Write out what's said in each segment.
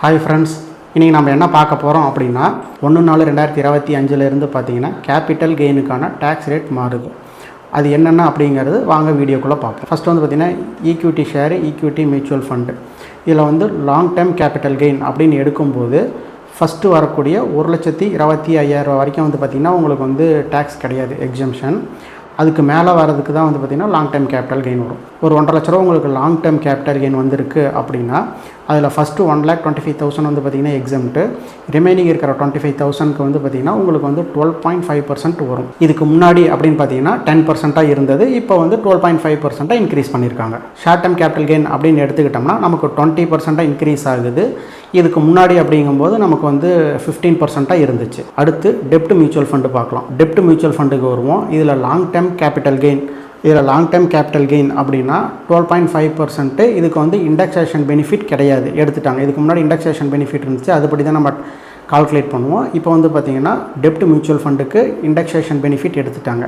Hi friends இன்றைக்கி நம்ம என்ன பார்க்க போகிறோம் அப்படின்னா ஒன்று நாலு ரெண்டாயிரத்தி இருபத்தி அஞ்சுலேருந்து பார்த்தீங்கன்னா கேபிட்டல் கெயினுக்கான டேக்ஸ் ரேட் மாறுது. அது என்னென்ன அப்படிங்கிறது வாங்க வீடியோக்குள்ளே பார்ப்போம். ஃபஸ்ட்டு வந்து பார்த்திங்கன்னா equity share equity mutual fund இதில் வந்து லாங் டேர்ம் கேபிட்டல் கெயின் அப்படின்னு எடுக்கும்போது ஃபஸ்ட்டு வரக்கூடிய ஒரு லட்சத்தி இருபத்தி ஐயாயிரம் ரூபா வரைக்கும் வந்து பார்த்திங்கன்னா உங்களுக்கு வந்து டேக்ஸ் கிடையாது எக்ஸம்ஷன் அதுக்கு மேலே வரதுக்கு தான் வந்து பார்த்திங்கன்னா லாங் டேர்ம் கேபிட்டல் கெயின் வரும். ஒரு ஒன்றரை லட்ச ரூபா உங்களுக்கு லாங் டேர்ம் கேபிட்டல் கெயின் வந்திருக்கு அப்படின்னா அதில் first one lakh twenty five thousand வந்து பார்த்திங்கன்னா எக்ஸாம்ட்டு ரிமைனிங் இருக்கிற டுவெண்ட்டி ஃபைவ் தௌசண்ட்க்கு வந்து பார்த்திங்கன்னா உங்களுக்கு வந்து டுவெல் பாயிண்ட் ஃபைவ் பர்சன்ட் வரும். இதுக்கு முன்னாடி அப்படின்னு பார்த்தீங்கன்னா டென் பர்சென்ட்டாக இருந்தது. இப்போ வந்து டுவெல் பாயிண்ட் ஃபைவ் பர்சென்ட்டாக இன்க்ரீஸ் பண்ணியிருக்காங்க. ஷார்ட் டேர்ம் கேபிட்டல் கெயின் அப்படின்னு எடுத்துக்கிட்டோம்னா நமக்கு டுவெண்ட்டி பர்சென்ட்டாக இன்க்ரீஸ் ஆகுது. இதுக்கு முன்னாடி அப்படிங்கும்போது நமக்கு வந்து ஃபிஃப்டீன் பர்சென்ட்டாக இருந்துச்சு. அடுத்து டெப்ட் மியூச்சுவல் ஃபண்டு பார்க்கலாம். டெப்ட் மியூச்சுவல் ஃபண்டுக்கு வருவோம். இதில் லாங் டேர்ம் கேபிட்டல் கெயின் இதில் லாங் டேர்ம் கேபிட்டல் கெயின் அப்படின்னா டுவெல் பாயிண்ட் ஃபைவ் பர்சன்ட்டு இதுக்கு வந்து இண்டெக்ஸேஷன் பெனிஃபிட் கிடையாது. எடுத்துட்டாங்க. இதுக்கு முன்னாடி இண்டெக்ஸேஷன் பெனிஃபிட் இருந்துச்சு. அதுபடி தான் நம்ம கால்குலேட் பண்ணுவோம். இப்போ வந்து பார்த்திங்கன்னா டெப்ட் மியூச்சுவல் ஃபண்டுக்கு இண்டெக்ஸேஷன் பெனிஃபிட் எடுத்துட்டாங்க.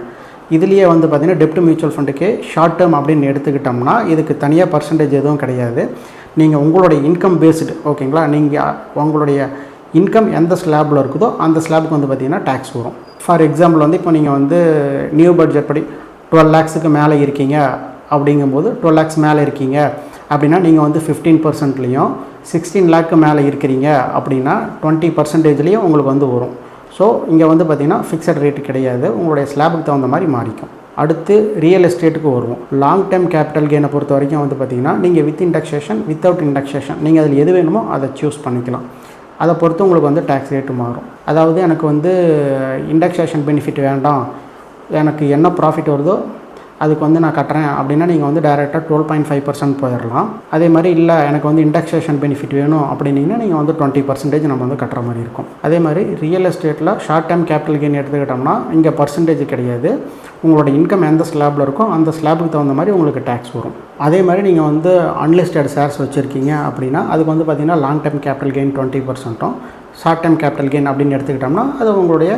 இதுலேயே வந்து பார்த்திங்கன்னா டெப்ட் மியூச்சுவல் ஃபண்டுக்கு ஷார்ட் டேர்ம் அப்படின்னு எடுத்துக்கிட்டோம்னா இதுக்கு தனியாக பர்சன்டேஜ் எதுவும் கிடையாது. நீங்கள் உங்களுடைய இன்கம் பேஸ்டு ஓகேங்களா நீங்கள் உங்களுடைய இன்கம் எந்த ஸ்லாபில் இருக்குதோ அந்த ஸ்லாபுக்கு வந்து பார்த்திங்கன்னா டேக்ஸ் வரும். ஃபார் எக்ஸாம்பிள் வந்து இப்போ நீங்கள் வந்து நியூ பட்ஜெட் படி டுவெல் லேக்ஸுக்கு மேலே இருக்கீங்க அப்படிங்கும்போது டுவெல் லேக்ஸ் மேலே இருக்கீங்க அப்படின்னா நீங்கள் வந்து ஃபிஃப்டீன் பர்சன்ட்லேயும் சிக்ஸ்டீன் லேக்கு மேலே இருக்கிறீங்க அப்படின்னா டுவெண்ட்டி பர்சன்டேஜ்லேயும் உங்களுக்கு வந்து வரும். ஸோ இங்கே வந்து பார்த்திங்கன்னா ஃபிக்ஸட் ரேட்டு கிடையாது. உங்களுடைய ஸ்லாபுக்கு தகுந்த மாதிரி மாறிக்கும். அடுத்து ரியல் எஸ்டேட்டுக்கு வருவோம். லாங் டேர்ம் கேபிட்டல் கெயினை பொறுத்த வரைக்கும் வந்து பார்த்திங்கன்னா நீங்கள் வித் இண்டக்ஷேஷன் வித்தவுட் இண்டக்ஷேஷன் நீங்கள் அதில் எது வேணுமோ அதை சூஸ் பண்ணிக்கலாம். அதை பொறுத்து உங்களுக்கு வந்து டேக்ஸ் ரேட்டு மாறும். அதாவது எனக்கு வந்து இண்டக்ஷேஷன் பெனிஃபிட் வேண்டாம். எனக்கு என்ன ப்ராஃபிட் வருதோ அதுக்கு வந்து நான் கட்டுறேன். அப்படின்னா நீங்கள் வந்து டேரெக்டாக டுவெல் பாயிண்ட் ஃபைவ் பர்சன்ட் போயிடலாம். அதே மாதிரி இல்லை எனக்கு வந்து இண்டெக்ஸேஷன் பெனிஃபிட் வேணும் அப்படின்னீங்கன்னா நீங்கள் வந்து டுவெண்ட்டி பர்சன்டேஜ் நம்ம வந்து கட்டுற மாதிரி இருக்கும். அதே மாதிரி ரியல் எஸ்டேட்டில் ஷார்ட் டேர்ம் கேபிட்டல் கெயின் எடுத்துக்கிட்டோம்னா இங்கே பர்சன்டேஜ் கிடையாது. உங்களோட இன்கம் எந்த ஸ்லாபில் இருக்கோ அந்த ஸ்லாபுக்கு தகுந்த மாதிரி உங்களுக்கு டேக்ஸ் வரும். அதே மாதிரி நீங்கள் வந்து அன்லிஸ்டட் ஷேர்ஸ் வச்சுருக்கீங்க அப்படின்னா அதுக்கு வந்து பார்த்திங்கன்னா long term capital gain twenty பர்சன்ட்டும் short term capital gain அப்படின்னு எடுத்துக்கிட்டோம்னா அது உங்களுடைய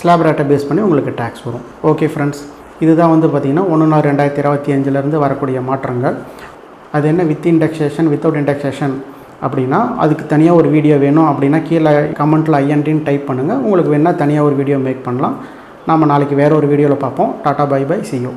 ஸ்லாப் ரேட்டை பேஸ் பண்ணி உங்களுக்கு டேக்ஸ் வரும். ஓகே ஃப்ரெண்ட்ஸ் இதுதான் வந்து பார்த்திங்கன்னா ஒன்று நாலு ரெண்டாயிரத்தி இருபத்தி அஞ்சுலேருந்து வரக்கூடிய மாற்றங்கள். அது என்ன? வித் இண்டெக்ஸேஷன் வித்தவுட் இண்டெக்ஸேஷன் அப்படின்னா அதுக்கு தனியாக ஒரு வீடியோ வேணும் அப்படின்னா கீழே கமெண்ட்டில் ஐஎன்டின்னு டைப் பண்ணுங்கள் உங்களுக்கு வேணால் தனியாக ஒரு வீடியோ மேக் பண்ணலாம். நாம் நாளைக்கு வேறு ஒரு வீடியோவில் பார்ப்போம். Tata bye by see you